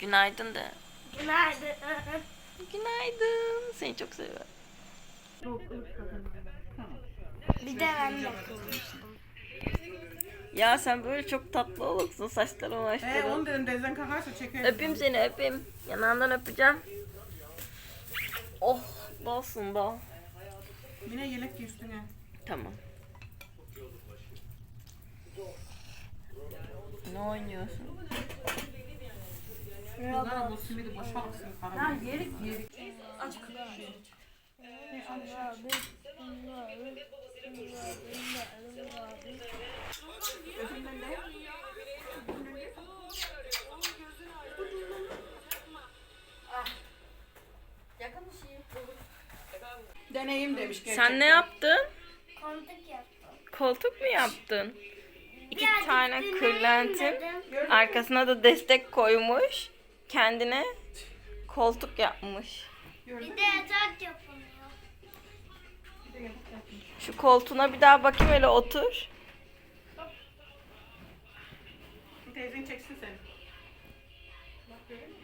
Günaydın de. Günaydın. Günaydın. Seni çok seviyorum. Bir de ben de. Ya sen böyle çok tatlı olursun saçların Ee, maçların. onu dedim denizden kalkarsa çeker. Öpeyim seni öpeyim. Yanağından öpeceğim. Oh balsın bal. Yine yelek giy üstüne. Tamam. Ne oynuyorsun? Kızlar bu simidi boşaltsın. Ya yerik yerik. Deneyim demiş gerçekten. Sen ne yaptın? Kontuk yaptım. Koltuk mu yaptın? İki Birazcık tane kırlentin. Arkasına da destek koymuş. Kendine koltuk yapmış. Bir de yatak yapılıyor. Şu koltuğuna bir daha bakayım hele otur. Teyzen çeksin seni. Bak görüyor musun?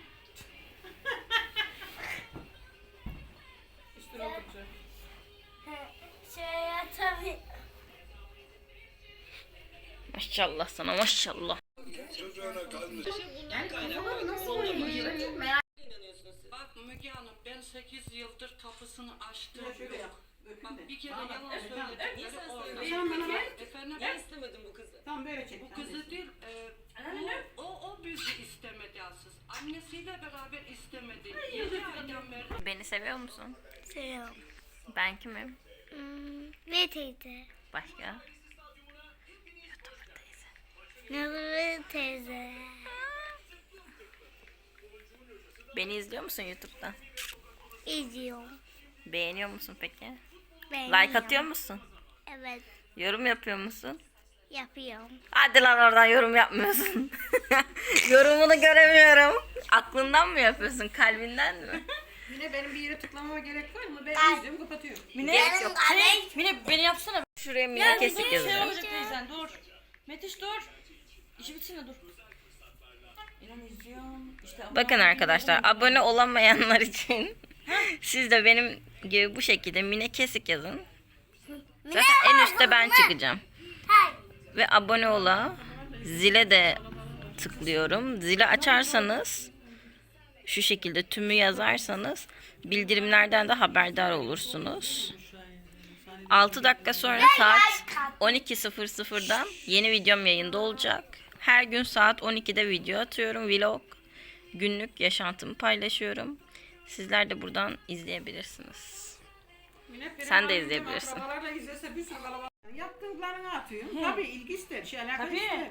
Üstüne oturacak. Şey yatamıyor. Maşallah sana maşallah. Bak Müge Hanım ben 8 yıldır kapısını açtım. Bak bir kere yalan bana bak. Efendim Ben istemedim bu kızı. Tam böyle çek. bu kızı değil e, o, o, o bizi istemedi asıl. Annesiyle beraber istemedi. 7 aydan beri Beni seviyor musun? Seviyorum. Ben kimim? Hmm, ne teyze? Başka? YouTuber teyze. Beni izliyor musun YouTube'dan? İzliyorum. Beğeniyor musun peki? Beğeniyorum. Like atıyor musun? Evet. Yorum yapıyor musun? Yapıyorum. Hadi lan oradan yorum yapmıyorsun. Yorumunu göremiyorum. Aklından mı yapıyorsun? Kalbinden mi? Yine benim bir yere tıklamama gerek var mı? Ben izliyorum kapatıyorum. Gerek yok. Mine beni yapsana. Şuraya mini kesik Şey yazıyor. olacak teyzen dur. Metiş dur. İşi bitsin de dur. İnan izliyorum. İşte ama- Bakın arkadaşlar abone olamayanlar için siz de benim gibi bu şekilde mine kesik yazın. Zaten en üstte ben çıkacağım. Ve abone ola. Zile de tıklıyorum. Zili açarsanız şu şekilde tümü yazarsanız bildirimlerden de haberdar olursunuz. 6 dakika sonra saat 12.00'dan yeni videom yayında olacak. Her gün saat 12'de video atıyorum. Vlog. Günlük yaşantımı paylaşıyorum. Sizler de buradan izleyebilirsiniz. Sen de izleyebilirsin. Yaptıklarını atıyorum. Tabii ilgi ister. Şey alaka Tabii. ister.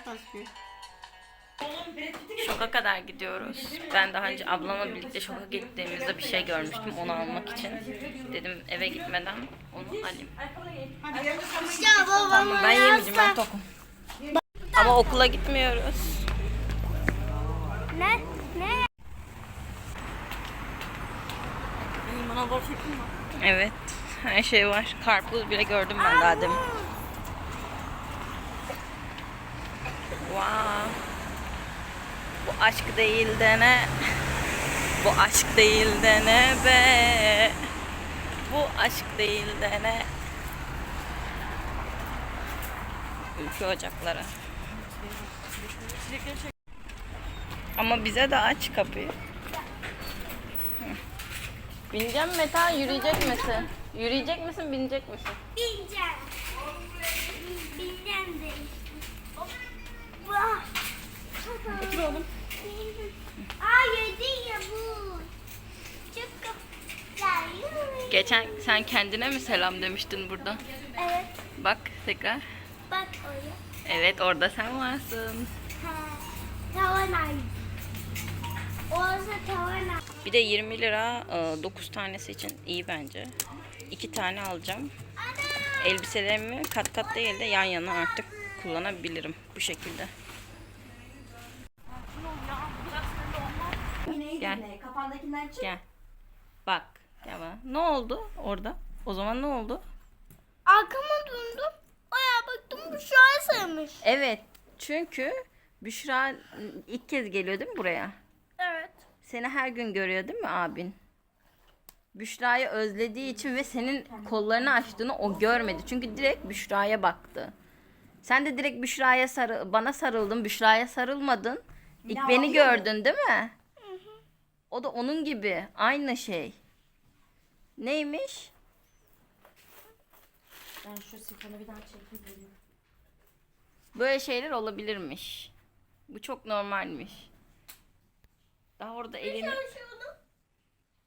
Taşıyor. Şoka kadar gidiyoruz. Ben daha önce ablamla birlikte şoka gittiğimizde bir şey görmüştüm onu almak için. Dedim eve gitmeden onu alayım. Ya babamı Ben yemeyeceğim ben tokum. Ama okula gitmiyoruz. Ne? Ne? Bana bol çektin mi? Evet her şey var. Karpuz bile gördüm ben daha demin. Wow. Bu aşk değil de ne? Bu aşk değil de ne be? Bu aşk değil de ne? Ülke ocakları. Ama bize de aç kapıyı. Bineceğim mi Meta? Yürüyecek misin? Yürüyecek misin, binecek misin? Bineceğim. Bineceğim de. Otur oğlum. Aa yedi ya bu. Çok güzel. Geçen sen kendine mi selam demiştin burada? Evet. Bak tekrar. Bak oraya. Evet orada sen varsın. Tavan. Orası tavan. Bir de 20 lira 9 tanesi için iyi bence. 2 tane alacağım. Elbiselerimi kat kat değil de yan yana artık kullanabilirim bu şekilde. Gel. Kafandakinden çık. Gel. Bak. Gel bana. Ne oldu orada? O zaman ne oldu? Arkama döndüm. Aya baktım bu Azalmış. Evet. Çünkü Büşra ilk kez geliyor değil mi buraya? Evet. Seni her gün görüyor değil mi abin? Büşra'yı özlediği için ve senin kollarını açtığını o görmedi. Çünkü direkt Büşra'ya baktı. Sen de direkt Büşra'ya sarı bana sarıldın, Büşra'ya sarılmadın. İlk beni gördün değil mi? O da onun gibi aynı şey. Neymiş? Ben şu sifonu bir daha çekip geliyorum. Böyle şeyler olabilirmiş. Bu çok normalmiş. Daha orada elini Şaşırdım.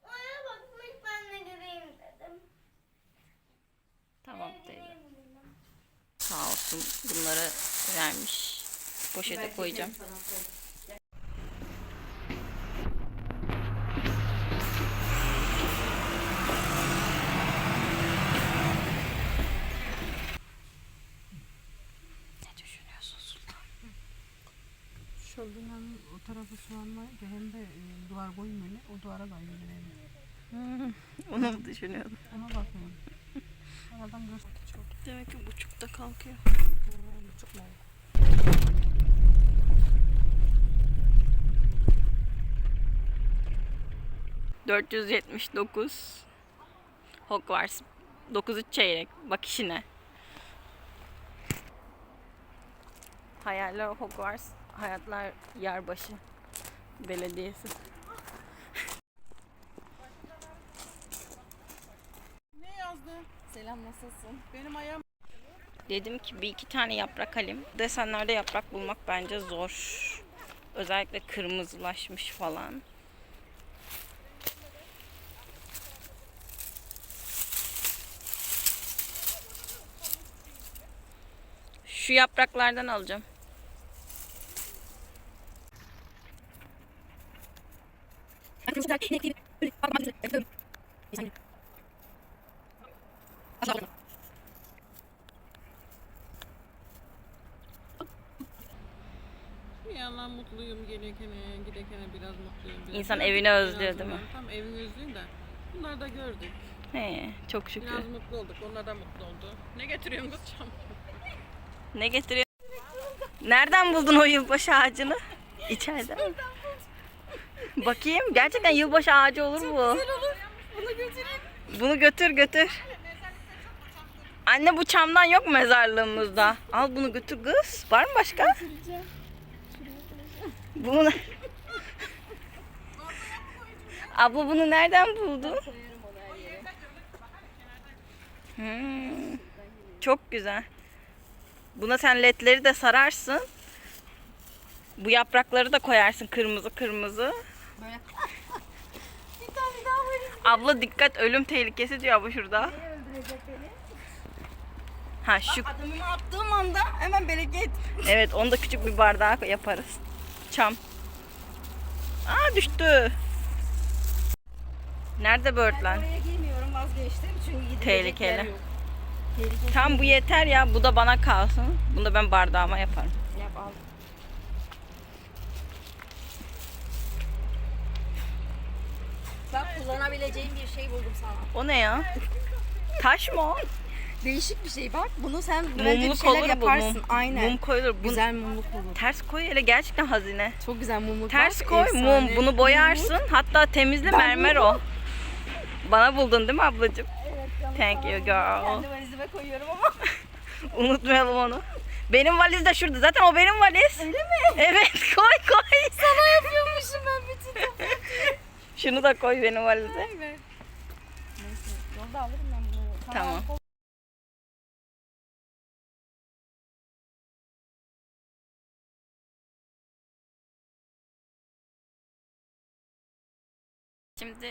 Oraya bakmış ben de göreyim dedim. Tamam teyze. Sağ olsun bunları vermiş. Poşete koyacağım. Tarafı soğanlayınca hem de e, duvar koymayın. O duvara koymayın. Onu mu düşünüyordun? Ona bakıyorum. Aradan göster. Çok Demek ki buçukta kalkıyor. çok mu? 479 Hogwarts 9 çeyrek bak işine. Hayaller Hogwarts, hayatlar Yarbaşı Belediyesi. Ne yazdı? Selam nasılsın? Benim ayağım Dedim ki bir iki tane yaprak alayım. Desenlerde yaprak bulmak bence zor. Özellikle kırmızılaşmış falan. Şu yapraklardan alacağım. bir yandan mutluyum gelirkene, giderkene biraz mutluyum. Biraz İnsan gördük, evini biraz özlüyor, değil mi? Tam evimi özlüyorum da. Bunları da gördük. He, çok şükür. Biraz mutlu olduk. Onlar da mutlu oldu. Ne getiriyorsun kızcağım? Ne getiriyor? Nereden buldun o yılbaşı ağacını? İçeride mi? Bakayım. Gerçekten yılbaşı ağacı olur bu. Bunu götüreyim. Bunu götür götür. Anne bu çamdan yok mu mezarlığımızda? Al bunu götür kız. Var mı başka? Bunu... Abla bunu nereden buldun? Hmm, çok güzel. Buna sen ledleri de sararsın. Bu yaprakları da koyarsın kırmızı kırmızı. Abla dikkat ölüm tehlikesi diyor bu şurada. Ha şu Adımımı attığım anda hemen bereket. evet onu da küçük bir bardağa yaparız. Çam. Aa düştü. Nerede böğürtlen? Oraya girmiyorum vazgeçtim çünkü gidilecek Tehlikeli. yer yok. Tehlikeli. Tam bu yeter ya. Bu da bana kalsın. Bunu da ben bardağıma yaparım. Yap al. Bak kullanabileceğin bir şey buldum sana. O ne ya? Taş mı o? Değişik bir şey bak. Bunu sen böyle bir Mumluk şeyler olur bu. yaparsın. Mum, Aynen. Mum koyulur. Bu, Güzel mumluk olur. Ters koy hele gerçekten hazine. Çok güzel mumluk Ters var. koy Efsane. mum. Bunu boyarsın. Hatta temizle Ben mermer bunu- o. Bana buldun değil mi ablacığım? Thank you girl. Kendi valizime koyuyorum ama. Unutmayalım onu. Benim valiz de şurada. Zaten o benim valiz. Öyle mi? Evet koy koy. Sana yapıyormuşum ben bütün Şunu da koy benim valize. Neyse. Yolda alırım ben bunu. Tamam. Şimdi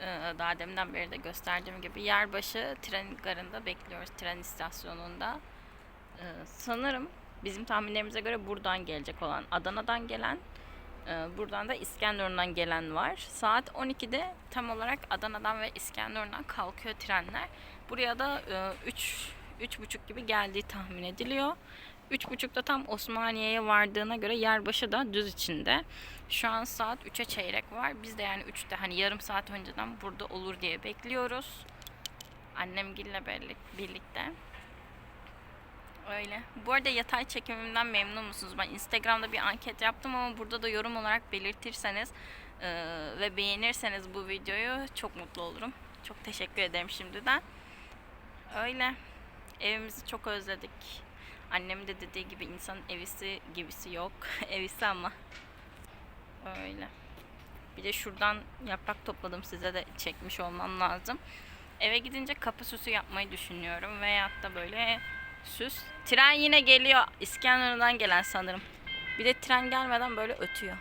e, daha deminden beri de gösterdiğim gibi Yerbaşı tren garında bekliyoruz tren istasyonunda. E, Sanırım bizim tahminlerimize göre buradan gelecek olan Adana'dan gelen buradan da İskenderun'dan gelen var. Saat 12'de tam olarak Adana'dan ve İskenderun'dan kalkıyor trenler. Buraya da 3 3.30 gibi geldiği tahmin ediliyor. 3.30'da tam Osmaniye'ye vardığına göre Yerbaşı da düz içinde. Şu an saat 3'e çeyrek var. Biz de yani 3'te hani yarım saat önceden burada olur diye bekliyoruz. Annemgille birlik- birlikte. Öyle. Bu arada yatay çekimimden memnun musunuz? Ben Instagram'da bir anket yaptım ama burada da yorum olarak belirtirseniz e, ve beğenirseniz bu videoyu çok mutlu olurum. Çok teşekkür ederim şimdiden. Öyle. Evimizi çok özledik. Annem de dediği gibi insanın evisi gibisi yok. evisi ama. Öyle. Bir de şuradan yaprak topladım size de çekmiş olmam lazım. Eve gidince kapı süsü yapmayı düşünüyorum. Veyahut da böyle süs. Tren yine geliyor. İskenderun'dan gelen sanırım. Bir de tren gelmeden böyle ötüyor.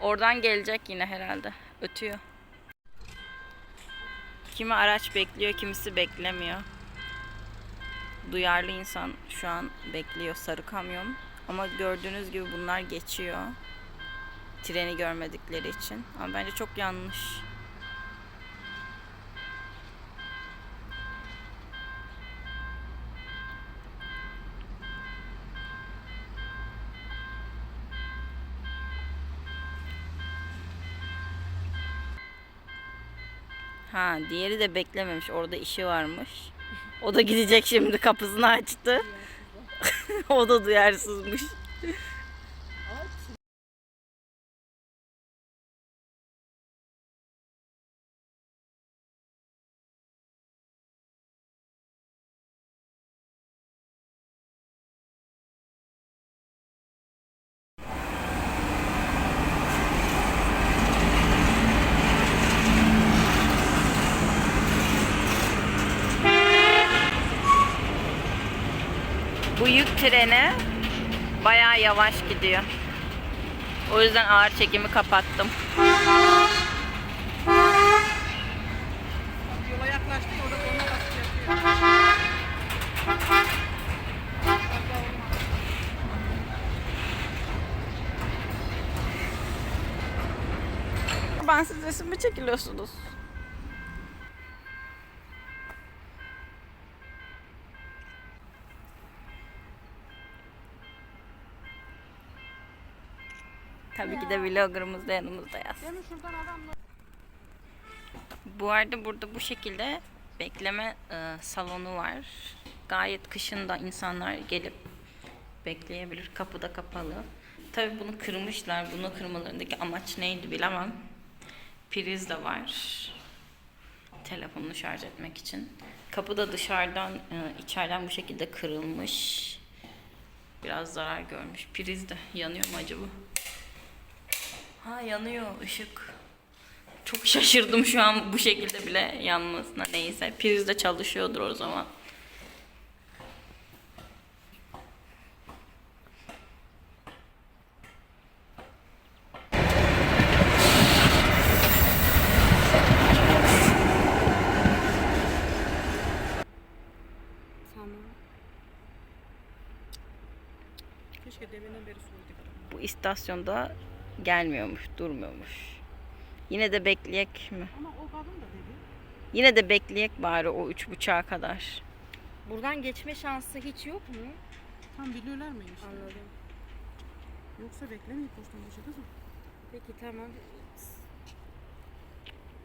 Oradan gelecek yine herhalde. Ötüyor. Kimi araç bekliyor, kimisi beklemiyor. Duyarlı insan şu an bekliyor sarı kamyon. Ama gördüğünüz gibi bunlar geçiyor. Treni görmedikleri için. Ama bence çok yanlış. Ha, diğeri de beklememiş. Orada işi varmış. O da gidecek şimdi kapısını açtı. o da duyarsızmış. Bu yük treni bayağı yavaş gidiyor. O yüzden ağır çekimi kapattım. Yola yaklaştık orada ona basıp yapıyor. Ben siz resim mi çekiliyorsunuz? Tabii ki de vloggerımız da yanımızda yaz. Bu arada burada bu şekilde bekleme e, salonu var. Gayet kışında insanlar gelip bekleyebilir. Kapı da kapalı. Tabii bunu kırmışlar. Bunu kırmalarındaki amaç neydi bilemem. Priz de var. Telefonunu şarj etmek için. Kapı da dışarıdan, e, içeriden bu şekilde kırılmış. Biraz zarar görmüş. Priz de yanıyor mu acaba? Ha yanıyor ışık. Çok şaşırdım şu an bu şekilde bile yanmasına. Neyse priz de çalışıyordur o zaman. Bu istasyonda gelmiyormuş, durmuyormuş. Yine de bekleyek mi? Ama o kadın da dedi. Yine de bekleyek bari o üç buçuğa kadar. Buradan geçme şansı hiç yok mu? Tam biliyorlar mıymış? Anladım. Yoksa beklemeyip başı kızım. Peki tamam.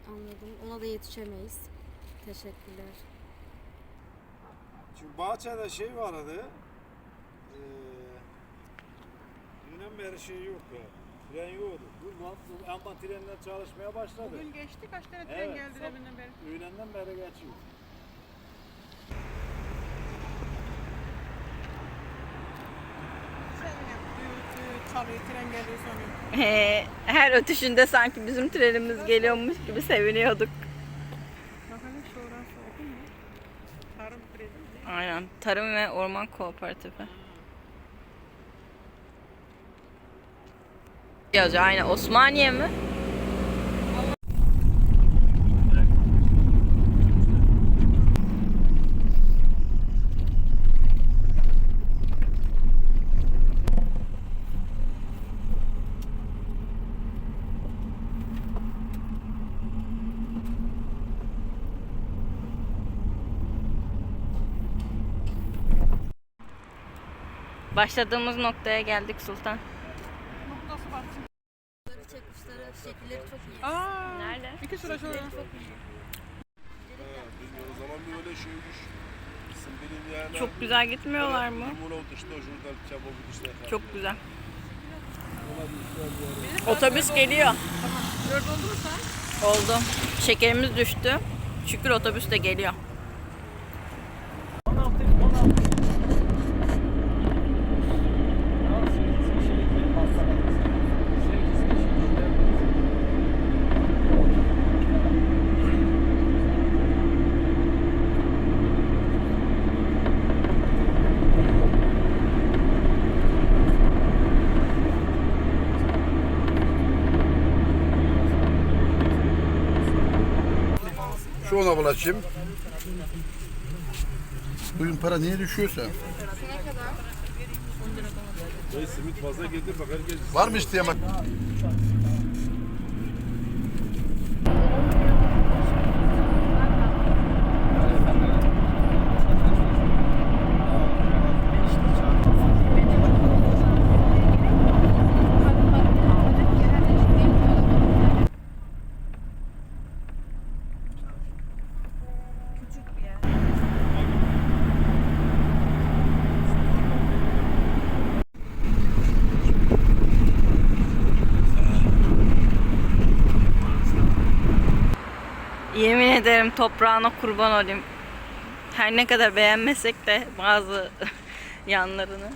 Anladım. Ona da yetişemeyiz. Teşekkürler. Şu bahçede şey vardı. Eee dünden beri şey yok ya. Tren yoktu. Bu, ama trenler çalışmaya başladı. Bugün geçti kaç tane tren Evet, geldi deminden beri. Öğlenden beri geçiyor. Çalıyor tren geliyor sanıyor. He, Her ötüşünde sanki bizim trenimiz geliyormuş gibi seviniyorduk. Bakalım şu orası okul mu? Tarım kredi. Aynen. Tarım ve Orman Kooperatifi. Yazıyor aynen. Osmaniye mi? Başladığımız noktaya geldik Sultan. Şekilleri çok iyi. Aa, Nerede? iki sıra şöyle. Biz o zaman. İsim bilinmeyenler. Çok güzel gitmiyorlar mı? İşte şuradan işte. Çok güzel. Otobüs geliyor. Dört oldu mu sen? Oldu. Şekerimiz düştü. Şükür otobüs de geliyor. Şu ona bulaşayım. Bugün para niye düşüyorsa. Dayı simit fazla getir bak herkes. Var mı isteyen bak? Yemin ederim toprağına kurban olayım. Her ne kadar beğenmesek de bazı yanlarını.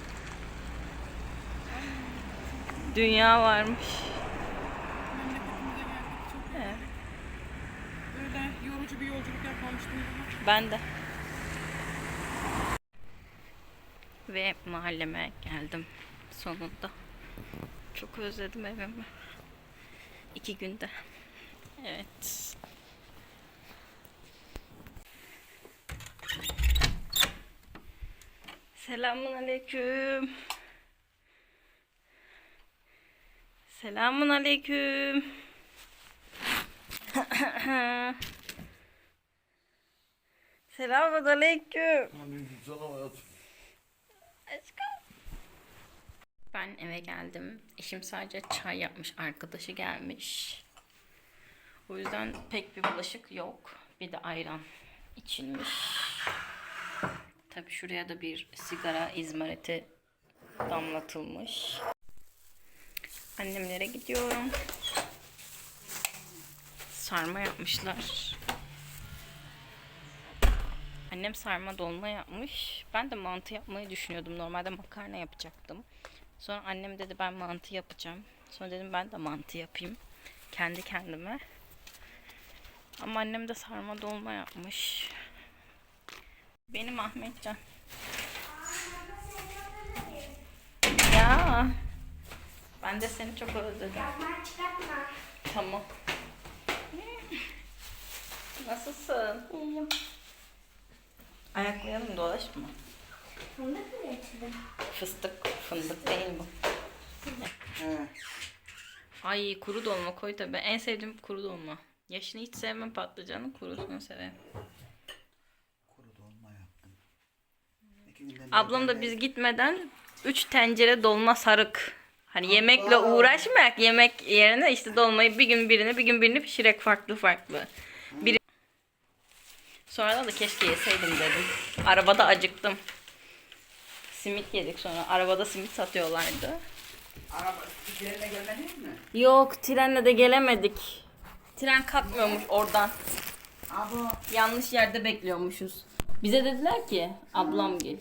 Dünya varmış. Ben de. Ve mahalleme geldim sonunda. Çok özledim evimi. İki günde. Evet. Selamun aleyküm. Selamun aleyküm. Selamun aleyküm. Aşkım. Ben eve geldim. Eşim sadece çay yapmış. Arkadaşı gelmiş. O yüzden pek bir bulaşık yok. Bir de ayran içilmiş. Tabii şuraya da bir sigara izmariti damlatılmış. Annemlere gidiyorum. Sarma yapmışlar. Annem sarma dolma yapmış. Ben de mantı yapmayı düşünüyordum. Normalde makarna yapacaktım. Sonra annem dedi ben mantı yapacağım. Sonra dedim ben de mantı yapayım. Kendi kendime. Ama annem de sarma dolma yapmış. Benim Ahmetcan. Ya. Ben de seni çok özledim. Yapma çıkartma. Tamam. Nasılsın? İyiyim. Ayaklayalım dolaşma. Fındık mı getirdin? Fıstık, fındık değil bu. Ay kuru dolma koy tabi. En sevdiğim kuru dolma. Yaşını hiç sevmem patlıcanı, kurusunu severim. Kuru dolma yaptım. İki günden Ablam da biz gitmeden 3 tencere dolma sarık. Hani yemekle uğraşmayak. Yemek yerine işte dolmayı bir gün birini bir gün birini pişirek farklı farklı. Biri... Sonra da keşke yeseydim dedim. Arabada acıktım. Simit yedik sonra. Arabada simit satıyorlardı. Araba trenle gelmediniz mi? Yok trenle de gelemedik. Tren kalkmıyormuş oradan. Abo. Yanlış yerde bekliyormuşuz. Bize dediler ki ablam gel.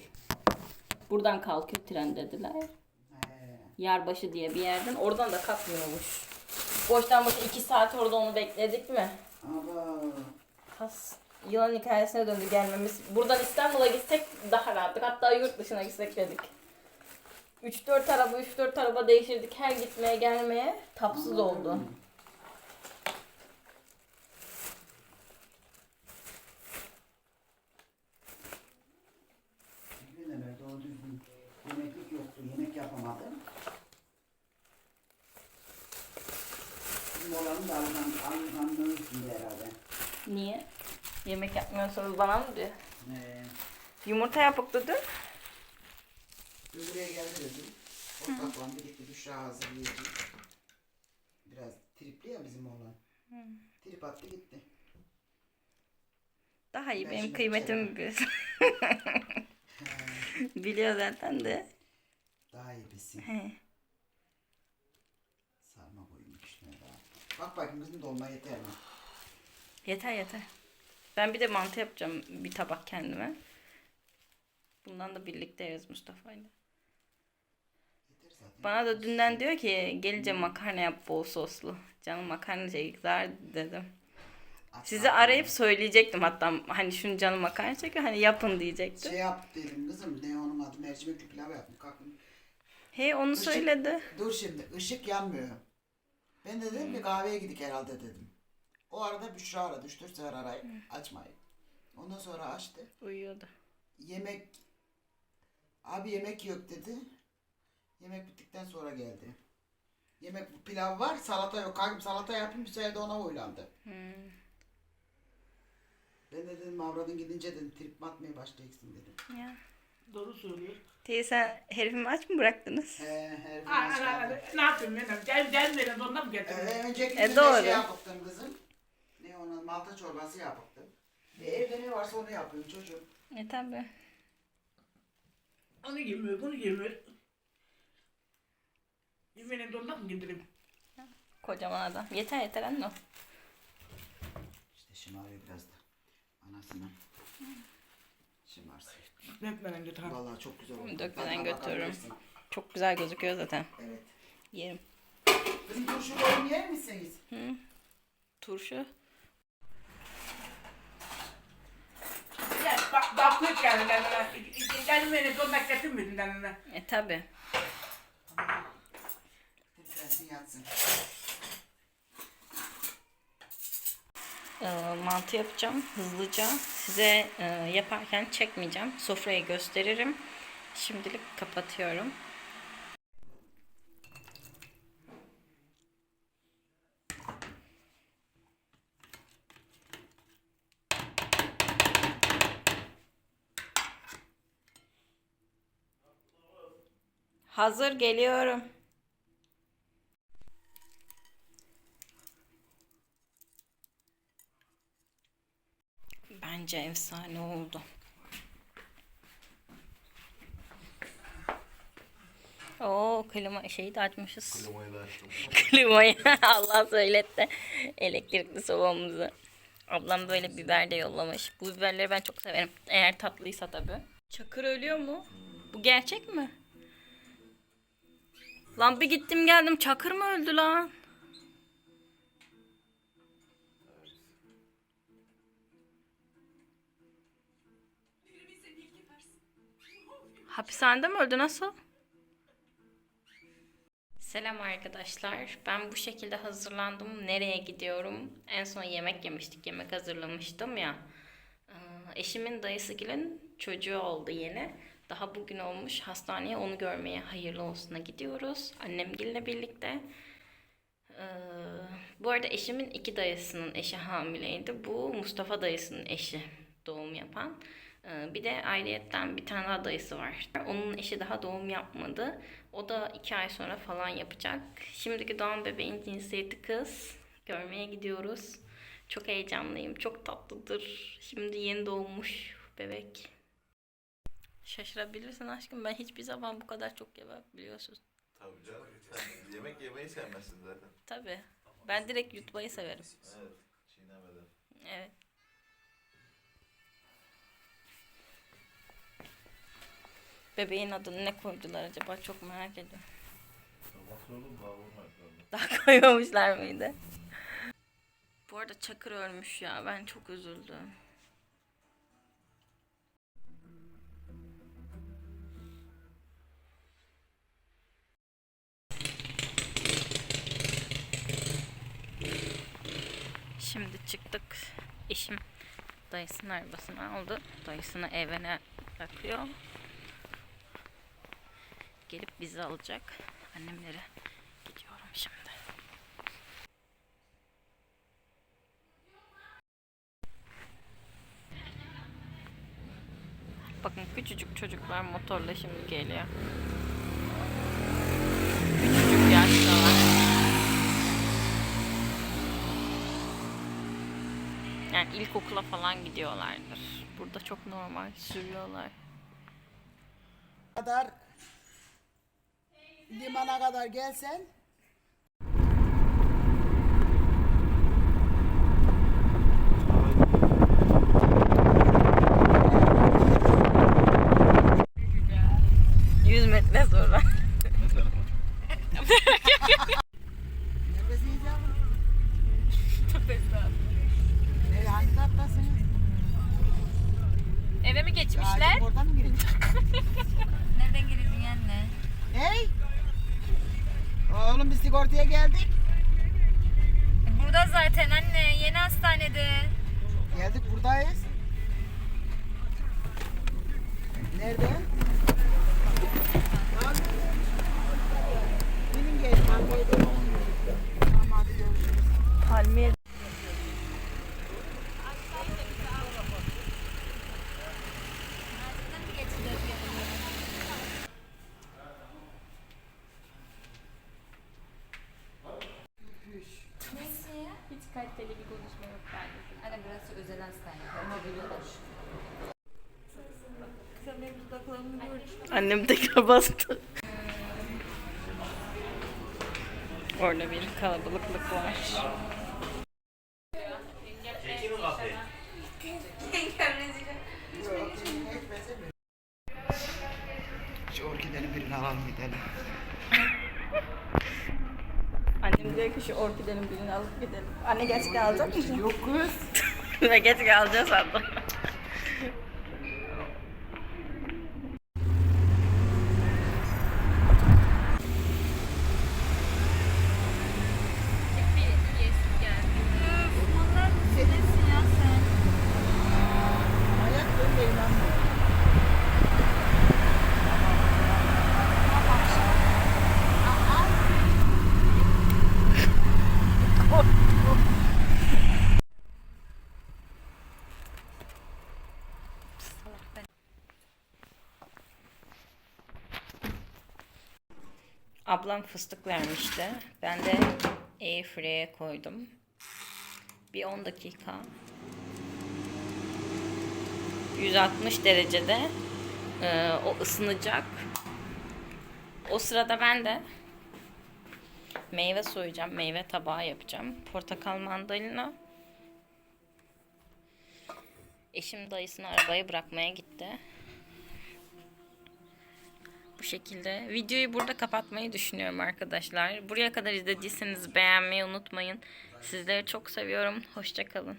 Buradan kalkıyor tren dediler. Yarbaşı diye bir yerden. Oradan da kalkmıyormuş. Boştan boşa iki saat orada onu bekledik mi? Abo. Has yılan hikayesine döndü gelmemiz. Buradan İstanbul'a gitsek daha rahattık. Hatta yurt dışına gitsek dedik. 3-4 araba 3-4 araba değiştirdik her gitmeye gelmeye. Tapsız oldu. Günlerde doğru düzgün yemeklik yoktu. Yemek yapamadım. Bizim olanın da algan, alganlığı üstünde herhalde. Niye? Yemek yapmıyorsanız bana mı diyor? Ee, Yumurta. Dün buraya geldi dedim. Ortaklandı gitti Büşra hazırlayıcı. Biraz tripli ya bizim oğlan. Trip attı gitti. Daha iyi Ben benim şimdi kıymetimi biliyorsun. Biliyor zaten de. Daha iyi bilsin. He. Sarma koyayım üstüne daha. Bak bakayım kızım dolma yeter mi? Yeter yeter. Ben bir de mantı yapacağım bir tabak kendime. Bundan da birlikte yeriz Mustafa'yla. Bana da dünden diyor ki gelince makarna yap bol soslu. Canım makarna çekler dedim. At Sizi arayıp söyleyecektim hatta hani şunu canım makarna çekiyor hani yapın diyecektim. Şey yap dedim kızım ne onun adı mercimekli pilav yaptım kalkın. He onu Işık- söyledi. Dur şimdi ışık yanmıyor. Ben de dedim ki kahveye gidik herhalde dedim. O arada Büşra aradı. Üç dört sefer arayıp açmayın. Ondan sonra açtı. Uyuyordu. Yemek abi yemek yok dedi. Yemek bittikten sonra geldi. Yemek pilav var salata yok. Kalkıp salata yapayım bir sefer de ona uylandı. Ben de dedim avradın gidince dedim trip mi atmaya başlayacaksın dedim. Ya. Doğru söylüyor. Teyze herifimi aç mı bıraktınız? He her Aa, gün aa, aa, Ne yapayım ben? Gel gelmeden ondan mı getirdin? Ee, önceki E, gün de doğru. şey yapıktım kızım. Ne ona malta çorbası yapıktım. E, evde ne varsa onu yapıyorum çocuğum. E tabi. Onu yemiyor, bunu yemiyor. Yemeğini de ondan mı getireyim? Kocaman adam. Yeter yeter anne o. İşte şımarıyor biraz da. Anasını. Şımarsın. Netmeden getir. ha. Vallahi çok güzel oldu. Dökmeden Tadına götürürüm. bakabilirsin. Çok güzel gözüküyor zaten. Evet. Yerim. Kızım turşu koyun yer misiniz? Turşu. Gel bak baklık geldi kendine. Gelmeyeni de ondan getirmedin kendine. E tabi. Gelsin yatsın. Ee, mantı yapacağım hızlıca. Size e, yaparken çekmeyeceğim. Sofrayı gösteririm. Şimdilik kapatıyorum. Hazır geliyorum. Bence efsane oldu. Oo klima şeyi de açmışız. Klimayı da açtım. Klimayı Allah söyletti. Elektrikli sobamızı. Ablam böyle biber de yollamış. Bu biberleri ben çok severim. Eğer tatlıysa tabii. Çakır ölüyor mu? Bu gerçek mi? Lan bir gittim geldim Çakır mı öldü lan? Hapishanede mi öldü nasıl? Selam arkadaşlar. Ben bu şekilde hazırlandım. Nereye gidiyorum? En son yemek yemiştik. Yemek hazırlamıştım ya. Ee, Eşimin dayısı gelin çocuğu oldu yeni. Daha bugün olmuş. Hastaneye onu görmeye hayırlı olsuna gidiyoruz. Annemgille birlikte. Ee, bu arada eşimin iki dayısının eşi hamileydi. Bu Mustafa dayısının eşi doğum yapan. Ee, bir de ayrıyetten bir tane daha dayısı var. Onun eşi daha doğum yapmadı. O da iki ay sonra falan yapacak. Şimdiki doğan bebeğin cinsiyeti kız. Görmeye gidiyoruz. Çok heyecanlıyım. Çok tatlıdır. Şimdi yeni doğmuş bebek. Şaşırabilirsin aşkım. Ben hiçbir zaman bu kadar çok yemem biliyorsun. Tabii canım. Sen yemek yemeyi sevmezsin zaten. Tabii. Ben direkt yutmayı severim. Evet. Çiğnemeden. Evet. Bebeğin adını ne koydular acaba? Çok merak ediyorum. Sabah sordum. Daha koymamışlar mıydı? Bu arada Çakır ölmüş ya. Ben çok üzüldüm. Şimdi çıktık. Eşim dayısının arabasını aldı. Dayısını evine bırakıyor. Gelip bizi alacak. Annemlere gidiyorum şimdi. Bakın küçücük çocuklar motorla şimdi geliyor. Küçücük yaştalar. Yani ilkokula falan gidiyorlardır. Burada çok normal sürüyorlar. kadar limana kadar gelsen Yüz metre sonra. neredesin yavrum? Nereye hangi kattasınız? Eve mi geçmişler? Ağacın Oradan mı gireceksin? Nereden girdin anne? Hey! Oğlum biz sigortaya geldik. Burada zaten anne. Yeni hastanede. Geldik buradayız. Nerede? Benim geldim. Hamdiye de Tamam hadi görüşürüz. Palmiye Hiç kaliteli bir konuşma yok bence. Anne burası özel hastane. Ama biliyorlar. Sen benim dudaklarımı gördün. Annem tekrar bastı. Orada bir kalabalıklık var. Şu orkidenin birini alalım gidelim. Annem diyor ki şu orkidenin birini alıp gidelim. Anne geç kalacak mısın? Yok kız. Ve geç kalacağız sandım. Ablam fıstık vermişti. Ben de airfryer'e koydum. Bir 10 dakika. 160 derecede e, o ısınacak. O sırada ben de meyve soyacağım. Meyve tabağı yapacağım. Portakal mandalina. Eşim dayısını arabaya bırakmaya gitti. Bu şekilde. Videoyu burada kapatmayı düşünüyorum arkadaşlar. Buraya kadar izlediyseniz beğenmeyi unutmayın. Sizleri çok seviyorum. Hoşçakalın.